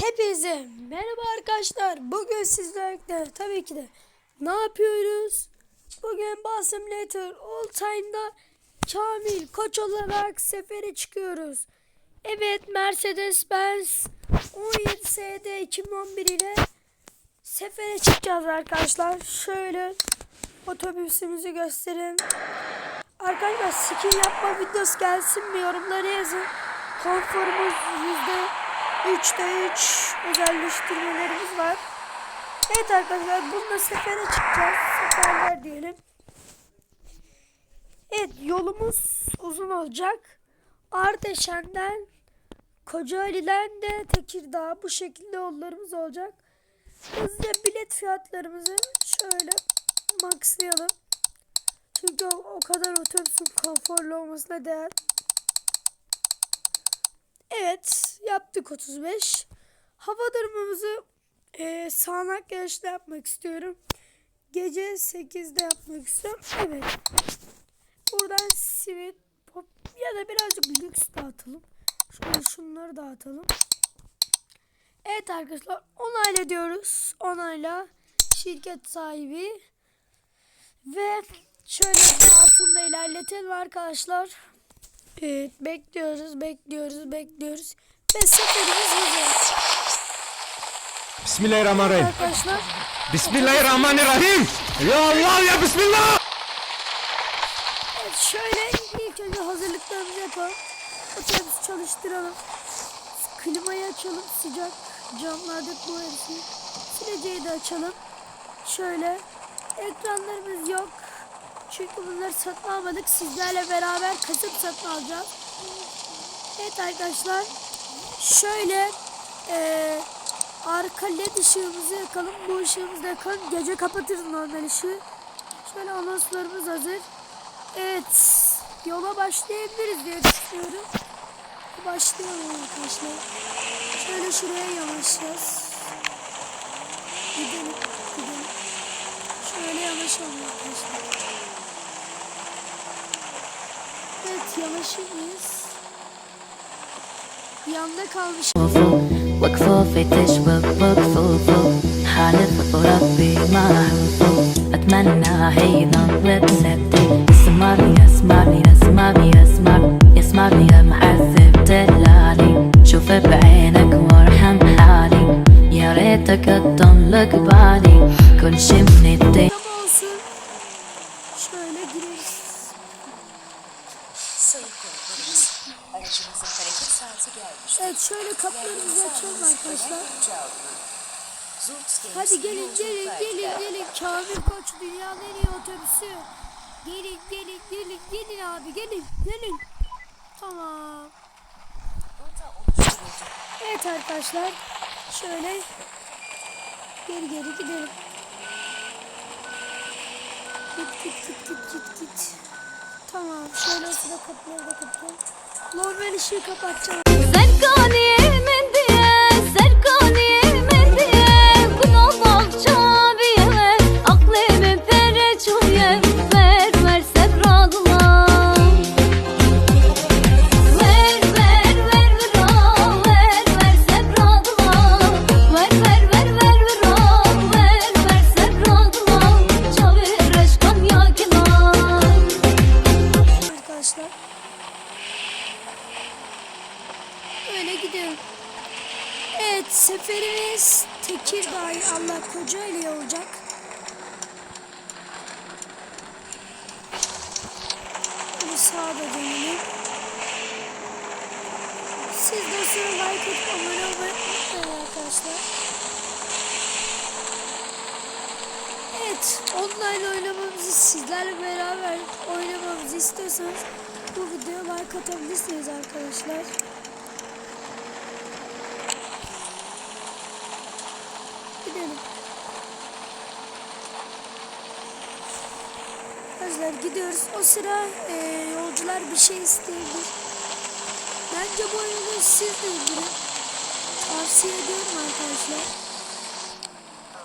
Hepinize merhaba arkadaşlar. Bugün sizlerle tabii ki de ne yapıyoruz? Bugün Bus Simulator All Time'da Kamil Koç olarak sefere çıkıyoruz. Evet Mercedes-Benz 17 SD 2011 ile sefere çıkacağız arkadaşlar. Şöyle otobüsümüzü göstereyim. Arkadaşlar skin yapma videosu gelsin mi yorumlara yazın. Konforumuz yüzde 3'te 3 özelleştirmelerimiz var. Evet arkadaşlar bununla sefere çıkacağız. Seferler diyelim. Evet yolumuz uzun olacak. Ardeşen'den Kocaeli'den de Tekirdağ bu şekilde yollarımız olacak. Hızlıca bilet fiyatlarımızı şöyle maxlayalım. Çünkü o, o kadar otobüsün konforlu olmasına değer. Evet yaptık 35. Hava durumumuzu e, sağanak yarışta yapmak istiyorum. Gece 8'de yapmak istiyorum. Evet. Buradan simit, pop ya da birazcık lüks dağıtalım. Şöyle şunları dağıtalım. Evet arkadaşlar onayla diyoruz. Onayla şirket sahibi ve şöyle altında ilerletelim arkadaşlar. Evet bekliyoruz bekliyoruz bekliyoruz. Ve seferimiz hazır. Bismillahirrahmanirrahim. Arkadaşlar Bismillahirrahmanirrahim. Ya Allah ya Bismillah. evet, şöyle ilk önce hazırlıklarımızı yapalım. Otobüs çalıştıralım. Klimayı açalım sıcak. Camlarda bu hepsini. Sileceği de açalım. Şöyle ekranlarımız yok. Çünkü bunları satın almadık. Sizlerle beraber kasıp satın alacağız. Evet arkadaşlar. Şöyle eee arka led ışığımızı yakalım. Bu ışığımızı yakalım. Gece kapatırız normal ışığı. Şöyle anonslarımız hazır. Evet. Yola başlayabiliriz diye düşünüyorum. Başlayalım arkadaşlar. Şöyle şuraya yanaşacağız. Gidelim. Gidelim. Şöyle yanaşalım arkadaşlar. Evet yanaşır mıyız? Yanda kalmış. وكفوفي تشبك بكفوفه حالف وربي ما أحبه أتمنى هي نظرة ستي اسمعني şöyle kapılarımızı açalım arkadaşlar. Hadi gelin gelin gelin gelin. Kamil Koç dünyanın en iyi otobüsü. Gelin gelin gelin gelin abi gelin gelin. Tamam. Evet arkadaşlar. Şöyle geri geri gidelim. Git git git git git git. Tamam. Şöyle sıra kapıları da kapatalım. Normal ışığı kapatacağım. Sen kaneye arkadaşlar. Evet, online oynamamızı sizlerle beraber oynamamızı istiyorsanız bu videoya like atabilirsiniz arkadaşlar. Gidelim. Arkadaşlar gidiyoruz. O sıra e, yolcular bir şey isteyebilir. Bence bu oyunu siz de indirin. Tavsiye ediyorum arkadaşlar.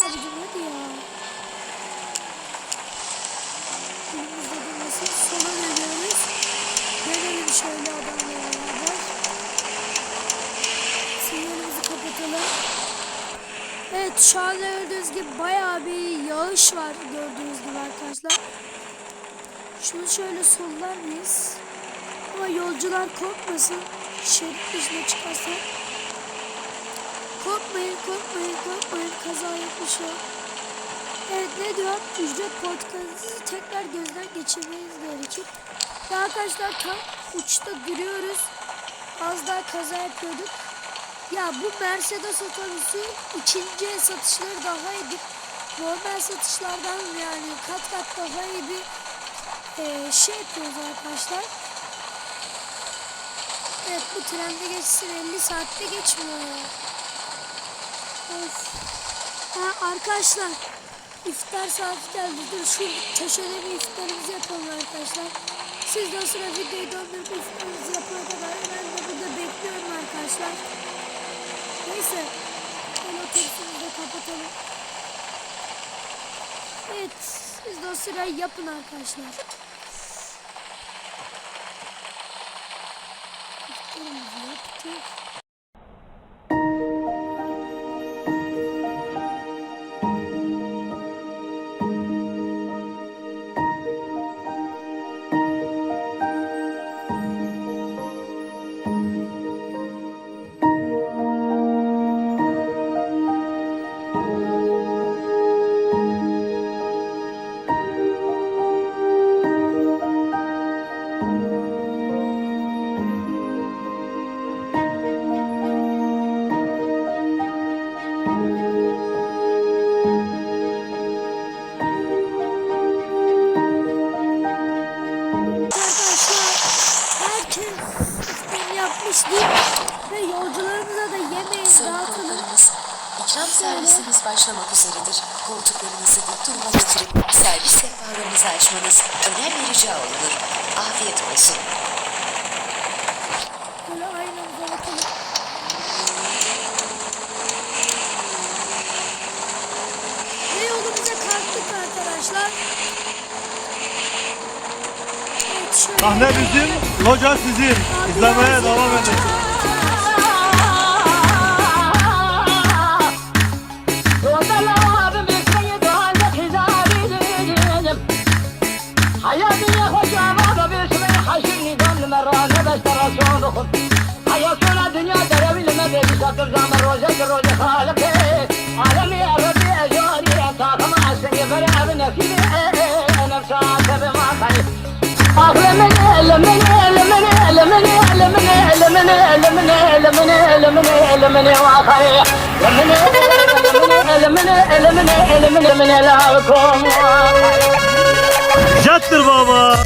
Abicim hadi ya. Elimizde durmasın. Sola dönüyoruz. Dönelim şöyle adamla beraber. Sinyalimizi kapatalım. Evet şu anda gördüğünüz gibi bayağı bir yağış var gördüğünüz gibi arkadaşlar. Şunu şöyle sollar mıyız? Ama yolcular korkmasın. Şerit dışına çıkarsa. Korkmayın, korkmayın, korkmayın. Kaza yapmış yok. Evet ne diyor? Ücret politikası tekrar gözden geçirmeniz gerekir. Ve arkadaşlar tam uçta duruyoruz. Az daha kaza yapıyorduk. Ya bu Mercedes otobüsü ikinci el satışları daha iyi. Normal satışlardan yani kat kat daha iyi bir e, şey yapıyoruz arkadaşlar. Evet bu trende geçsin 50 saatte geçmiyor ya. Of. Ha, arkadaşlar iftar saati geldi. Dur şu köşede bir iftarımızı yapalım arkadaşlar. Siz de o sıra videoyu döndürüp iftarınızı yapana kadar ben de burada bekliyorum arkadaşlar. Neyse. Ben otobüsümüzü de kapatalım. Evet. Siz de o sırayı yapın arkadaşlar. İftarımızı yaptık. Yolcularımıza da yemeği dağıtalım. ikram servisimiz başlamak üzeredir. Koltuklarınızı dik duruma getirip servis sehpalarınızı açmanız önemli rica olunur. Afiyet olsun. Böyle aynamıza bakalım. Ve yolumuza kalktık arkadaşlar. Evet şöyle. Sahne bizim, loca sizin. İzlemeye devam edin. قدام روزك روز خالقي عالمي يا ربي اجوني عطاك ما اسمي فرع بنفسي نفسي عاتب ما خلي اخر من لمن لمن لمن لمن لمن لمن لمن لمن لمن واخر لمن لمن لمن لمن لمن لكم جتر بابا.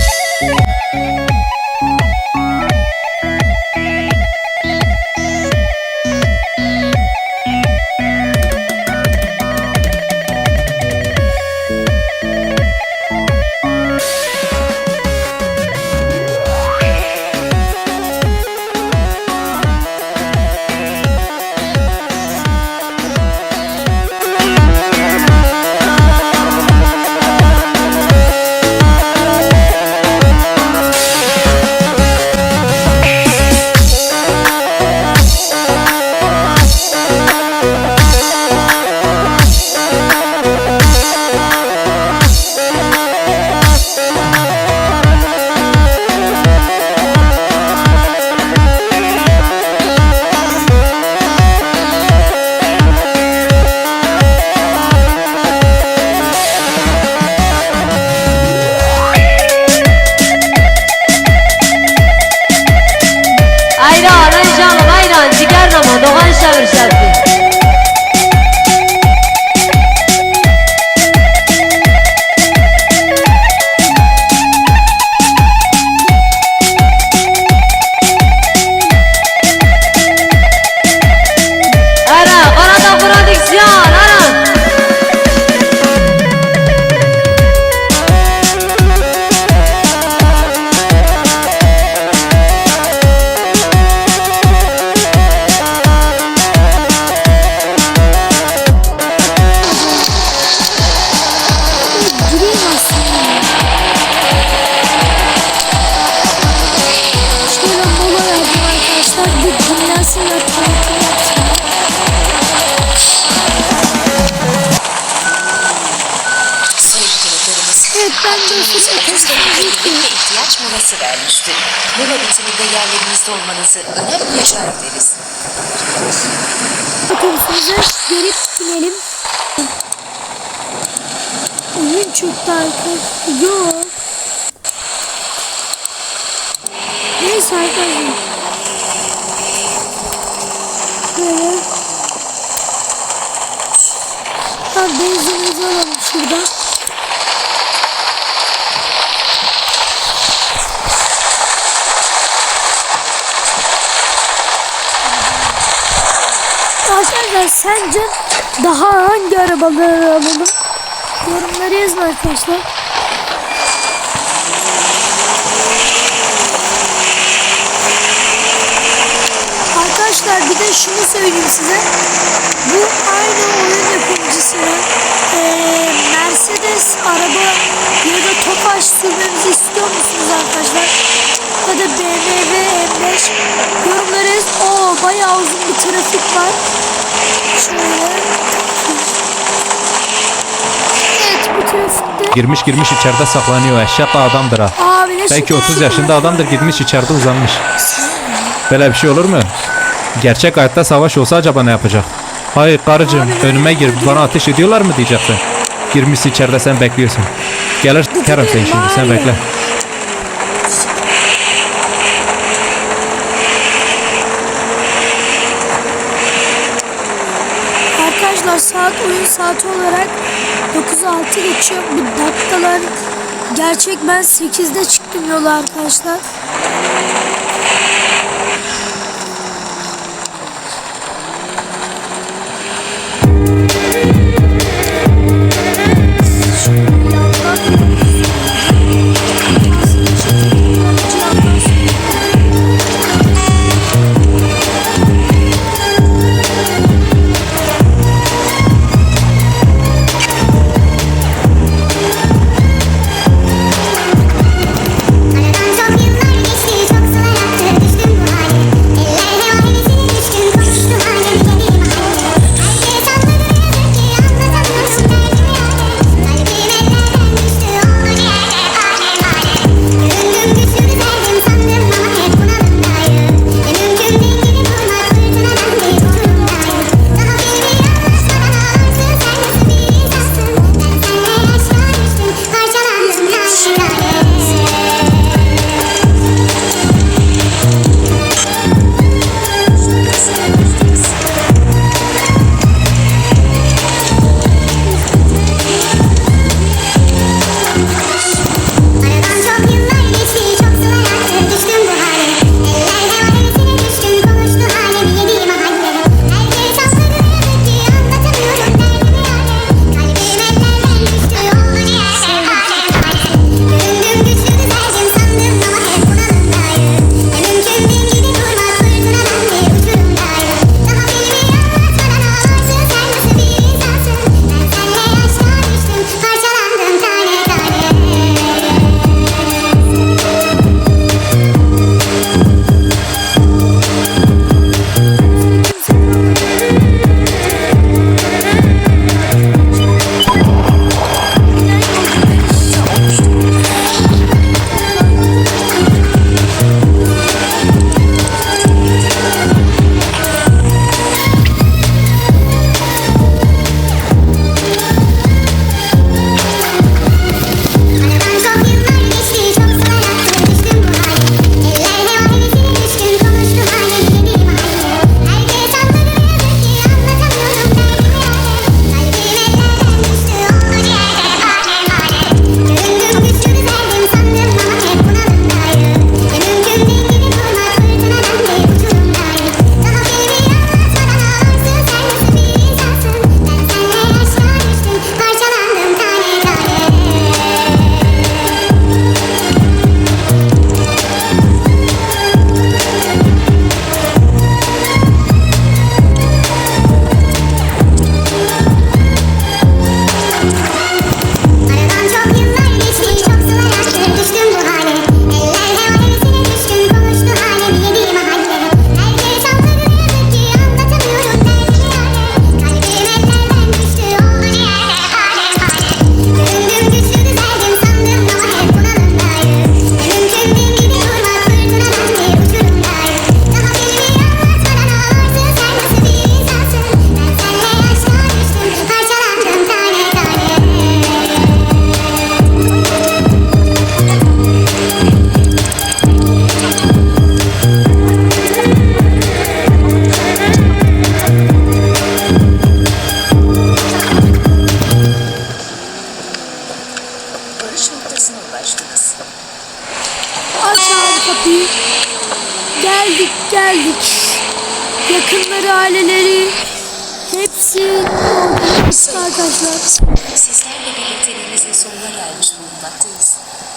Baba. uyarısı vermişti. Mola bitiminde yerlerinizde olmanızı önemli rica ederiz. Otobüsümüze gelip binelim. Oyun çöktü arkadaşlar. Yok. Neyse arkadaşlar. Böyle. Ha benzinimizi alalım şuradan. Sence daha hangi arabaları alalım? Yorumları yazın arkadaşlar. Arkadaşlar bir de şunu söyleyeyim size. Bu aynı oyun yapımcısının eee, Mercedes araba ya da Tofaş sürmemizi istiyor musunuz arkadaşlar? Ya BMW M5 yorumları yaz. Oo bayağı uzun bir trafik var. Şöyle. Evet bu trafikte. Girmiş girmiş içeride saklanıyor. Eşek adamdır ha. Abi Belki süper 30 süper. yaşında adamdır gitmiş içeride uzanmış. Böyle bir şey olur mu? Gerçek hayatta savaş olsa acaba ne yapacak? Hayır karıcığım önüme gir bana ateş ediyorlar mı diyeceksin. Girmiş içeride sen bekliyorsun. Gelir kerem seni şimdi sen bekle. Arkadaşlar saat oyun saati olarak 9'u 6 geçiyor. Bu dakikalar gerçek ben 8'de çıktım yola arkadaşlar.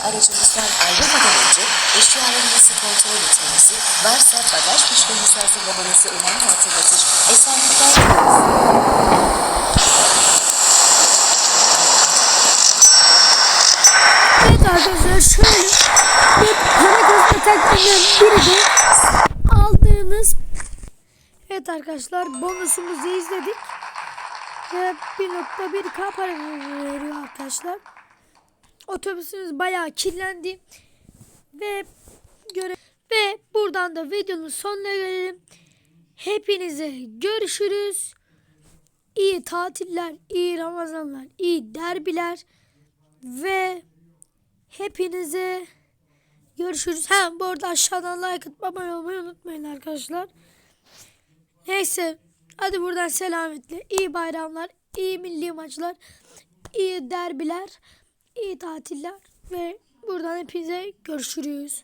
Aracınızdan ayrılmadan önce eşyalarınızı kontrol etmenizi, varsa bagaj fişlerinizi hazırlamanızı önemli hatırlatır. Esenlikler. Evet arkadaşlar şöyle bir para kazma takviminden biri de aldığınız Evet arkadaşlar bonusumuzu izledik. Ve 1.1k para veriyor arkadaşlar. Otobüsümüz bayağı kirlendi. Ve göre ve buradan da videonun sonuna gelelim. Hepinize görüşürüz. İyi tatiller, iyi Ramazanlar, iyi derbiler ve hepinize görüşürüz. Ha bu arada aşağıdan like atıp abone olmayı unutmayın arkadaşlar. Neyse hadi buradan selametle iyi bayramlar, iyi milli maçlar, iyi derbiler, iyi tatiller ve buradan hepinize görüşürüz.